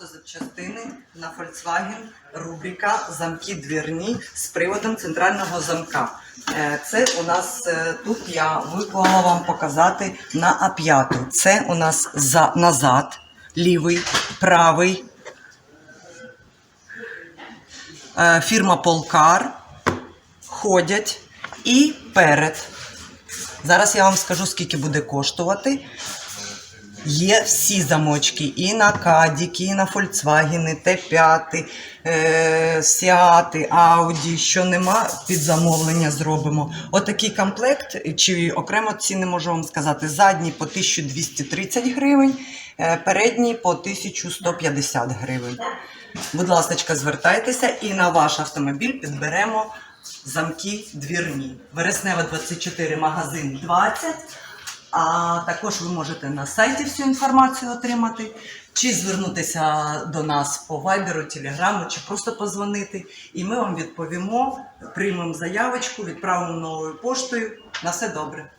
Автозапчастини на Volkswagen, рубрика Замки двірні з приводом центрального замка. Е, Це у нас е, тут я виклала вам показати на А5. Це у нас за, назад, лівий, правий. Е, Фірма Полкар. Ходять і перед. Зараз я вам скажу, скільки буде коштувати. Є всі замочки і на Кадіки, і на Volkswagen, Т5, е, Сіати, Ауді. Що нема, під замовлення зробимо. Отакий комплект, чи окремо ціни можу вам сказати. Задній по 1230 гривень, е, передній по 1150 гривень. Будь ласка, звертайтеся і на ваш автомобіль підберемо замки двірні. Вереснева 24, магазин 20. А також ви можете на сайті всю інформацію отримати, чи звернутися до нас по вайберу, телеграму, чи просто позвонити. І ми вам відповімо, приймемо заявочку, відправимо новою поштою. На все добре.